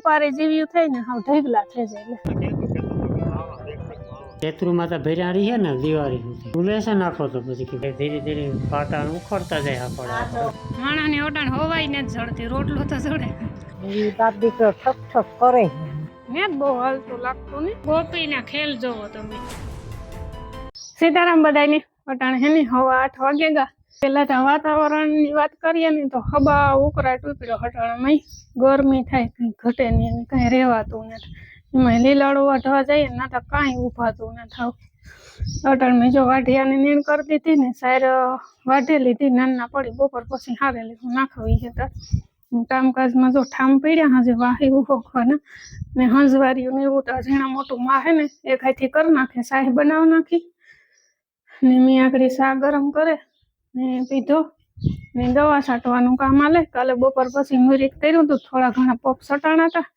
હોપારે જેવી થાય ને હાવ ઢગલા થઈ જાય એટલે માતા ભેર્યા રહી ને દિવાળી સુધી. ફૂલે નાખો તો પછી કે ધીરે ધીરે પાટા ઉખડતા જાય આપણા માણાની ઓટાણ હોવાય ને જડતી રોટલો તો જડે. એ બાપ દીકરો ઠક ઠક કરે મેં બહુ હાલતું લાગતું ને. ગોપીના ખેલ જોવો તમે. સીતારામ બધાની ઓટાણ હે ને હવા આઠ વાગે ગા. પેલા વાતાવરણની વાત કરીએ ને તો હબા ઉકળાટ ઉપડ્યો હટાણામાં ગરમી થાય, કઈ ઘટે નહીં કાંઈ રહેવાતું નથી. એમાં લીલાડો વાઢવા જઈએ ને તો કાંઈ ઉભાતું ન થાવ અટલ મેં જો વાઢિયાને નીણ કરી દીધી ને સાર વાઢી લીધી નાના પડી બપોર પછી હારે લીધું, નાખવી છે તો. કામકાજમાં જો ઠામ પીડ્યા, હજે વાહી ઊભો ખોને ને હંજવારીયું ને એવું તો ઝીણા મોટું માહે ને એ ખાઈથી કરી નાખે, સાહી બનાવ નાખી. ને મેં આગળ શાક ગરમ કરે. ને પીધો. ને દવા છાંટવાનું કામ આલે. કાલે બપોર પછી મુરીક કર્યું હતું થોડા ઘણા પોપ સટાણા હતા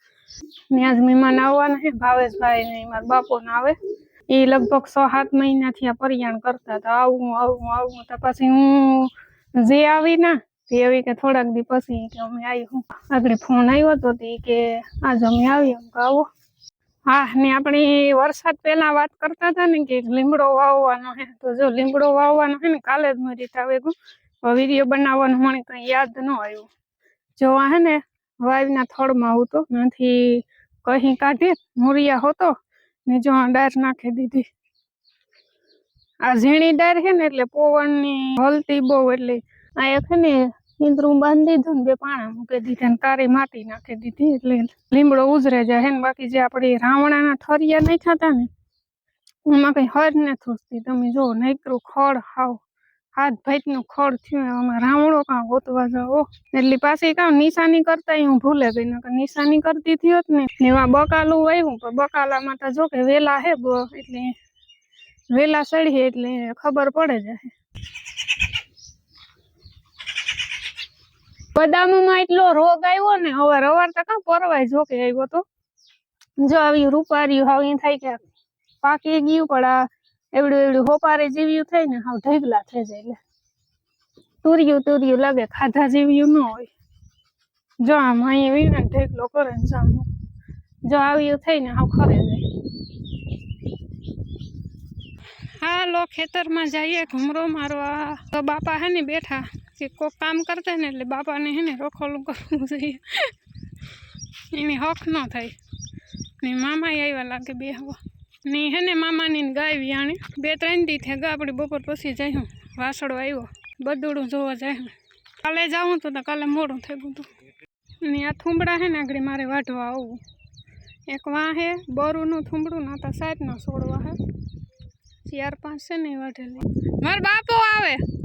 ને આજ મહેમાન આવવાના છે. ભાવેશભાઈ ને મારા બાપો ને આવે. એ લગભગ છ સાત મહિનાથી આ પરિયાણ કરતા હતા આવું આવું આવું. તો પછી હું જે આવી ના, તે એવી કે થોડાક દી પછી કે અમે આવી હું. આગળ ફોન આવ્યો હતો કે આજ અમે આવી એમ કે આવો. હા, ને આપણે વરસાદ પહેલા વાત કરતા હતા ને કે લીમડો વાવવાનો હે, તો જો લીમડો વાવવાનો હે ને, કાલે જ મારી આવે આવે વીડિયો બનાવવાનું મને કઈ યાદ ન આવ્યું. જો આ હે ને, વાવના થડમાં હતો નથી કહી કાઢી મુરિયા હતો ને જો આ ડાર નાખી દીધી. આ ઝીણી ડાર છે ને, એટલે પવનની હલતી બહુ, એટલે આ એક ને ઈંદરું બાંધી દીધું ને બે પાણા મૂકી દીધા ને કારી માટી નાખી દીધી એટલે લીમડો ઉજરે જાય ને બાકી જે આપણે રાવણાના ઠરિયા નહીં ખાતા ને, એમાં કઈ હર ને થૂસતી. તમે જો નૈકરું ખડ હાવ. હાથ ભાઈનું ખડ થયું, આમાં રાવણો કાં ગોતવા જાઓ. એટલે પાછી કાં નિશાની કરતા હું ભૂલે ગઈ, નકર નિશાની કરતી થયો જ ને એમાં બકાલું આવ્યું પણ બકાલામાં તો જો કે વેલા હે બ, એટલે વેલા સડી એટલે ખબર પડે જાય બદામમાં એટલો રોગ આવ્યો ને અવાર અવાર તો કાં પરવાય જો કે આવ્યો તો. જો આવી રૂપારી હાવ એ થાય કે પાકી ગયું, પણ આ એવડું એવડું હોપારે જીવ્યું થાય ને, હાવ ઢગલા થઈ જાય એટલે. તુર્યું તુર્યું લાગે ખાધા જીવ્યું ન હોય. જો આમ અહીંયા વીણે ઢેકલો કરે ને જામ જો આવ્યું થઈ ને, હાવ ખરે જાય. હાલો ખેતરમાં જઈએ, ઘુમરો મારવા. તો બાપા હે ને બેઠા. કે કોઈ કામ કરતા ને એટલે બાપાને હે ને રોખોલું કરવું જોઈએ. એની હક ન થાય. ને મામા આવ્યા લાગે બે હવા. ને હે ને મામાની ગાય વ્યાણી બે ત્રણ દી થયા ગા, આપણી બપોર પછી જાય હું વાસળો આવ્યો બદુડું જોવા જાય કાલે જાઉં તો કાલે મોડું થઈ ગયું હતું ને આ થૂંબડા હે ને આગળ મારે વાઢવા આવવું. એક વાં હે, બોરુંનું થૂંબડું, ના તો સાઈડના છોડવા હે. ચાર પાંચ છે ને વાઢેલી. મારા બાપો આવે.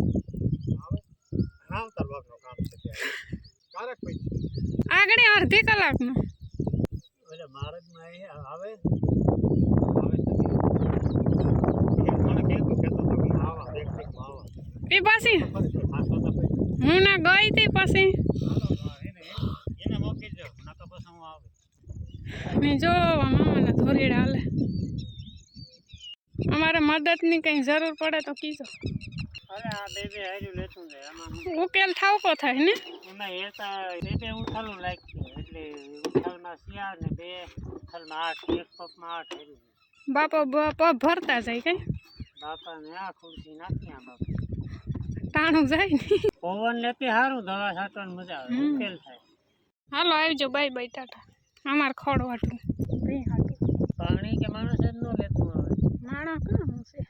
આગળ અડધી કલાકનું એ પછી હું ના ગઈ તી પછી ને જો મામાના ધોરીડા હાલે અમારે મદદની કંઈ જરૂર પડે તો કીજો ઉકેલ ઠાવકો થાય ને? એમાં એતા બે બે ઉથાલું લાગશે એટલે ઉથાલમાં શિયાળ ને બે ઉથાલમાં આઠ એક પગમાં આઠ હાર્યું. બાપા બ- પગ ભરતા જાય કઈ? બાપાને આ ખુરશી નાખી આ બાપા. ટાણું જાય ને? પવન લેતી સારું દવા છાંટવાની મજા આવે ઉકેલ થાય. હાલો આવજો બાય બાય ટાટા. અમાર ખોડ વાટું ભી હાટું પાણી કે માણસ જ ન લેતું આવે માણા કાં હું છે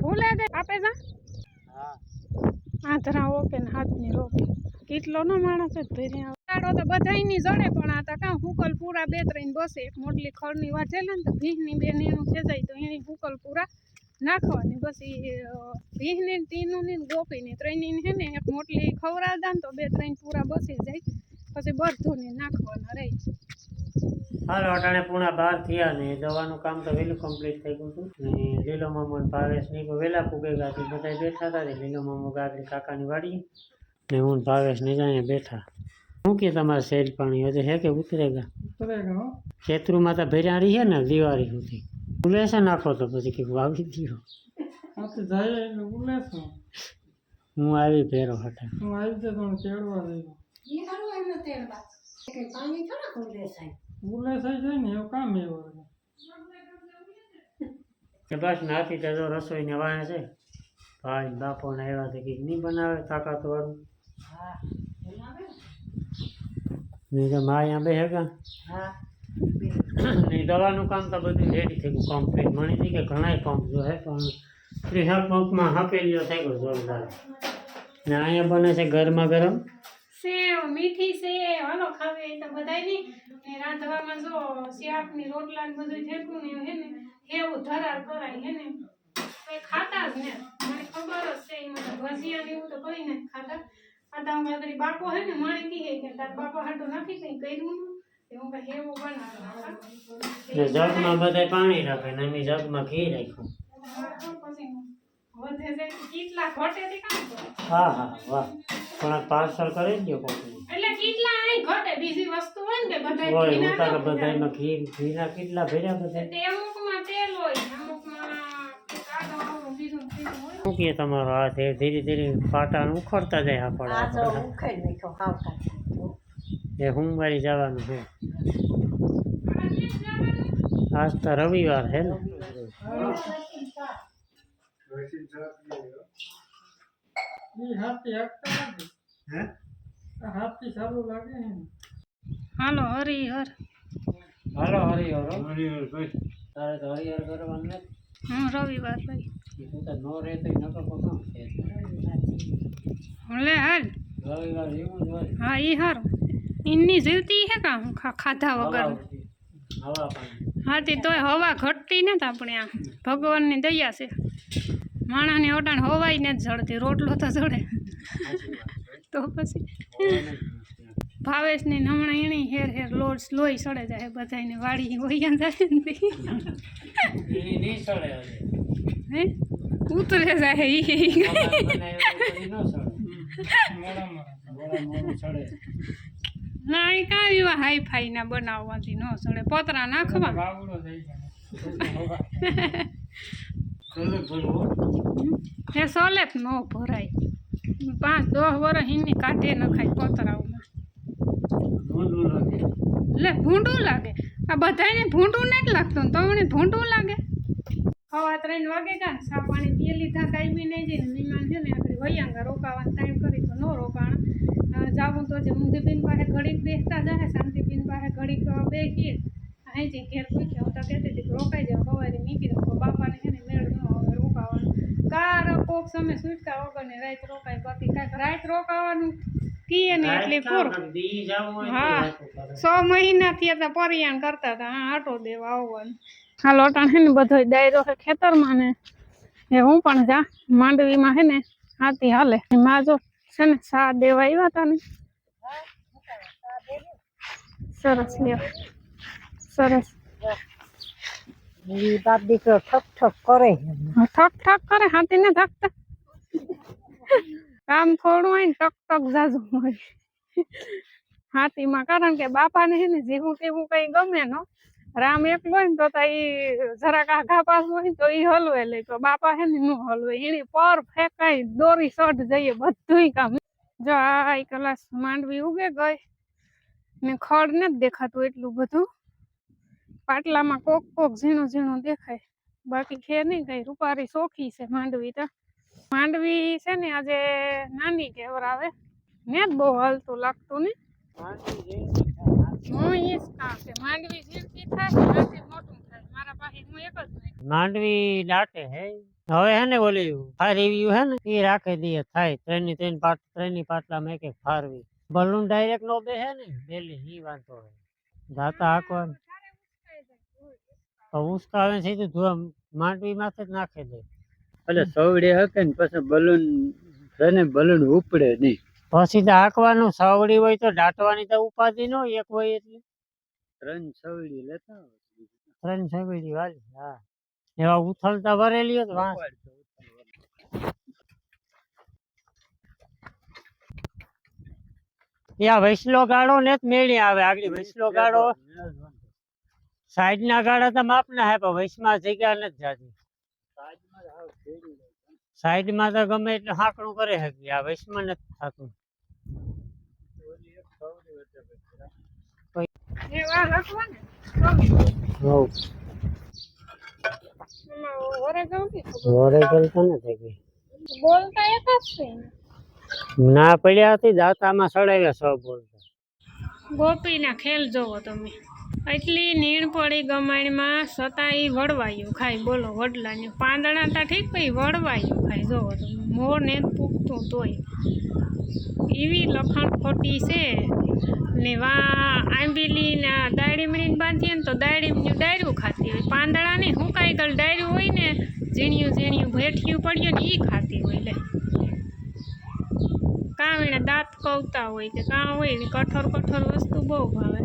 ભૂલે દે આપે જા હા આધરા ઓકે ને હાથની રોકે કેટલો નો માણસ જ ભર્યા આવે તો બધાયની જડે, પણ આ તો કાં હુકલ પૂરા બે ત્રણ બસે. એક મોટલી ખડની વાટેલા ને, તો ભીહની બે એનું ખેંચાય તો એની હુકલ પૂરા નાખવાની. બસ એ ભીહની તીનુંની ગોપીની. ત્રણની હે ને, એક મોટલી ખવડાવતા ને, તો બે ત્રણ પૂરા બસી જાય. પછી બધું ને નાખવાના રહી. હાલો અટાણે પૂણા બાર થયા ને દવાનું કામ તો વહેલું કમ્પ્લીટ થઈ ગયું હતું. ને લીલો મામો ને ભાવેશ ને વહેલા પૂગે ગાતી બધા બેઠા હતા ને લીલો મામો ગાગડી કાકાની વાડી ને હું ભાવેશ ને જ અહીંયા બેઠા. શું કે તમારે શેર પાણી હજુ હે કે ઉતરેગા ખેતરુમાં તો માતા રહી છે ને દિવાળી સુધી. છે નાખો તો પછી કે વાવી દીધો હું આવી ભેરો હટા પાણી થોડા ખુલે સાહેબ ઉલે થઈ જાય ને એવું કામ એવું. કે બસ નાખી તો જો રસોઈને વાણે છે ભાઈ ને બાપો ને એવા તો કંઈક નહીં બનાવે તાકાત વાળું હા નહીં તો મા અહીંયા બે હેગા હા. નહીં દવાનું કામ તો બધું રેડી થઈ ગયું કમ્પ્લીટ મળી હતી કે ઘણાય પંપ જો હે પણ ત્રીસા પંપમાં હાપેલીઓ થઈ ગયો જોરદાર. ને અહીંયા બને છે ગરમા ગરમ સેવ મીઠી સેવ હાલો ખાવે તો બધાય ને રાંધવામાં જો શાકની રોટલા ને બધું થેકું ને હે ને એવું ધરાર કરાય હે ને. કોઈ ખાતા જ ને. મને ખબર જ છે એમાં તો ભજીયા ને એવું તો કઈ નથી ખાતા. આ તો અમારી બાપો હે ને માણી કહે કે તાર બાપા હાટો નથી કઈ કર્યું ને. હું કઈ એવું બનાવે. જગમાં બધા પાણી રાખે ને અમે જગમાં ઘી રાખ્યું. વધે છે કેટલા ઘટે તે કામ કરે હા હા વાહ. પણ પાર્સલ કરી દો કોકને. એટલે કેટલા અહીં ઘટે. બીજી વસ્તુ હોય ને કે ઉતારો. બધાયમાં ઘી ઘીના કેટલા ભર્યા બધા. તે અમુકમાં તેલ હોય અમુકમાં શું કહે તમારો? હાથ એ ધીરે ધીરે પાટા ઉખડતા જાય આપણે નાખ્યો. એ સોમવારે જવાનું છે. આજ તો રવિવાર છે ને. ઈ હાથી હકતા નથી હે આ હાથી સારું લાગે ને હાલો હરિહર હાલો હરિહર હો. તારે તો હરિહર કરવાનું નથી હું રવિવાર લઈ એ તું તો નો રહેતો નકો કામ છે લે હાલ રવિવાર એવું જ હોય હા ઈ હારું ઇન્ની જીવતી હે કા હું ખા- ખાધા વગર હવા ઉડતી. હવા પાણી હા તે તોય હવા ઘટતી નથી આપણે આ ભગવાનની દયા છે માણસની ઓટાણ હોવાય ને જ જડતી રોટલો તો જડે. તો પછી ભાવેશની હમણાં એની હેર હેર લોટ લોહી સડે જાય બધાને વાડી હોય જાય ને. હે? ઉતરે જાય. ના એ કાંઈ એવા હાઈ ફાઈ ના બનાવવાથી ન સડે. પોતરા નાખવા. જાય એ સોલેત ન ભરાય. પાંચ દસ વર્ષ એની કાઢે નખાય કોતરાઓમાં. ઊંડું લાગે. લે ભૂંડું લાગે. આ બધાને ભૂંડું નથી લાગતું તમને ભૂંડું લાગે. હવા ત્રણ વાગે કાં સા પાણી પીએ લીધા ટાઈમે નહીં જઈને મહેમાન છે ને આપણે વૈયાંગા રોકાવાનો ટાઈમ કરી તો ન રોકાણ. જાવું તો જે ઊંધીબીન પાસે ઘડીક બેસતા જાય શાંતિબીન પાસે ઘડીક બેસીએ. અહીંથી ઘેર પૂછ્યા હું તો કહેતી હતી રોકાઈ જાવ સવારે નીકળી તો બાપાને છે ને મેળ ન આવે રોકાવાનું કાર કોક સમય વગર વગરની રાત રોકાય બાકી કાંઈક રાત રોકાવાનું કીએ ને એટલે પૂરું. હા. સો મહિનાથી હતા પરિયાણ કરતા હતા હા આટો દેવા આવવાનું. હા લોટાણ છે ને બધો દાયરો છે ખેતરમાં ને. એ હું પણ જા માંડવીમાં છે ને હાથી હાલે. માં જો છે ને સા દેવા આવ્યા હતા ને. સરસ લ્યો સરસ. બાપ દીકરો ઠક ઠક કરે. ઠક ઠક કરે હાથી ને થકતા કામ થોડું હોય ને ટક ટક જાજુ હોય. હાથીમાં. કારણ કે બાપાને છે ને જેવું તેવું કઈ ગમે નો રામ એકલો હોય ને તો ઈ જરાક આઘા પાસ હોય તો ઈ હલવે. લે તો બાપા હે ને નું હલવે. એની પર ફેંકાય દોરી સટ જઈએ બધુંય કામ. જો આ કલાસ માંડવી ઉગે ગઈ. ને ખડ નથી દેખાતું એટલું બધું. પાટલામાં કોક કોક ઝીણું ઝીણું દેખાય. બાકી છે નહીં કઈ. રૂપારી સોખી છે માંડવી તો. માંડવી છે ને આજે નાની કેવરાવે ને જ બહુ હલતું લાગતું ને હું ઈ જ કામ છે. માંડવી ઝીણકી થાય નાથી મોટું થાય. મારા પાસે હું એક જ નહીં. માંડવી દાટે હે. હવે હે ને ઓલી ફારવી હે ને એ રાખી દઈએ થાય. ત્રણની ત્રણ પાટ ત્રણની પાટલામાં એક એક ફારવી. બલૂન ડાયરેક્ટ નો બેહે ને બેલી ઈ વાંધો હે જાતા હાંકવાનું. તો ઉસકાવે છે તો ધોવા માંડવી માથે જ નાખી દે. એટલે સવડે હકે ને પછી બલૂન છે બલૂન ઉપડે નહીં. પછી તો હાંકવાનું સાવડી હોય તો દાટવાની તો ઉપાધિ ન એક હોય એટલે. ત્રણ સવડી લેતા. ત્રણ સવડી વાલી હા. એવા ઉથલતા ભરેલી હોય વાંસ. ત્યાં વૈસલો ગાળો ને મેળી આવે આગળ વૈસલો ગાળો. સાઈડ ના ગાળા તો માપના હે પણ વૈસમાં જગ્યા નથી જાતી. સાઈડમાં તો ગમે એટલે હાંકણું કરે છે આ વૈસમાં નથી થતું. ના. પડ્યા હતી દાંતામાં સડાવ્યા સૌ બોલતા ગોપીના ખેલ જોવો તમે. એટલી નીણ પડી ગમાણીમાં છતાં ઈ વળવાયું. ખાય બોલો વડલાને પાંદડા તા ઠીક ભાઈ વળવાયું ખાય જોવો તમે મોર ને પૂગતું તોય. એવી લખણ ખોટી છે ને વા આંબીલી ને મળીને બાંધીએ ને તો દાયડીનું ડાયરું ખાતી હોય. પાંદડા નહીં હુકાઈ ગયેલ ડાયરું હોય ને, ઝીણિયું ઝીણિયું ભેઠિયું પડ્યું ને એ ખાતી હોય. લે. કાં એને દાંત કવતા હોય કે કાં હોય ને કઠોર કઠોર વસ્તુ બહુ ભાવે.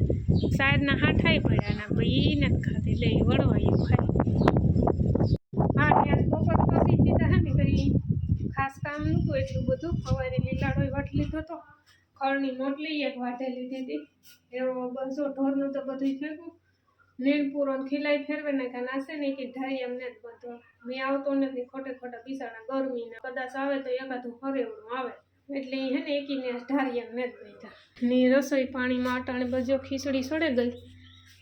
સાઈડના હાઠાઈ પડ્યા ના પછી એ નથી ખાતી લે વળવા વળવાયું ખાય. હા, ત્યારે પછી દીધા હે ને કંઈ ખાસ કામ નહોતું એટલું બધું. સવારે લીલાડો વટ લીધો હતો ખળની મોટલી એક વાટે લીધી હતી. એવો બસો ઢોરનું તો બધું ફેંકું નીણ પૂરો ખીલાઈ ફેરવે નાખ્યા નાસે ને કે ઢાઈ એમને જ બધો મેં આવતો નથી ખોટે ખોટા પીસાણા ગરમીના. કદાચ આવે તો એકાદું હરેવડું આવે. એટલે ઈ હે ને એકીને ઢારી એમને જ બેઠા ને રસોઈ પાણીમાં અટાણે બજો ખીચડી સડે ગઈ.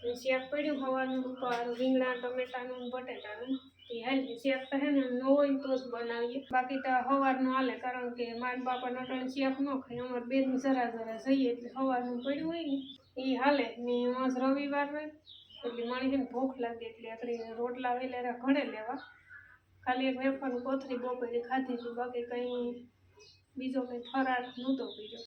ને શાક પડ્યું હવાનું રૂપારું રીંગણા ટમેટાનું ને બટેટાનું. એ હાલી શાક તો હે ને ન હોય તો જ બનાવીએ. બાકી તો સવારનું હાલે કારણ કે મારા બાપાને અટાણે શાક ન ખાય. અમારે બેન જરા જરા જઈએ એટલે સવારનું પડ્યું હોય ને એ હાલે. ને આજ રવિવાર હોય એટલે માણી છે ને ભૂખ લાગે એટલે આપણે રોટલા વેલેરા ઘણે લેવા. ખાલી એક વેફરનું કોથળી બપોરે ખાધી હતી બાકી કંઈ બીજો મેં ફરાળ નહોતો પીધો.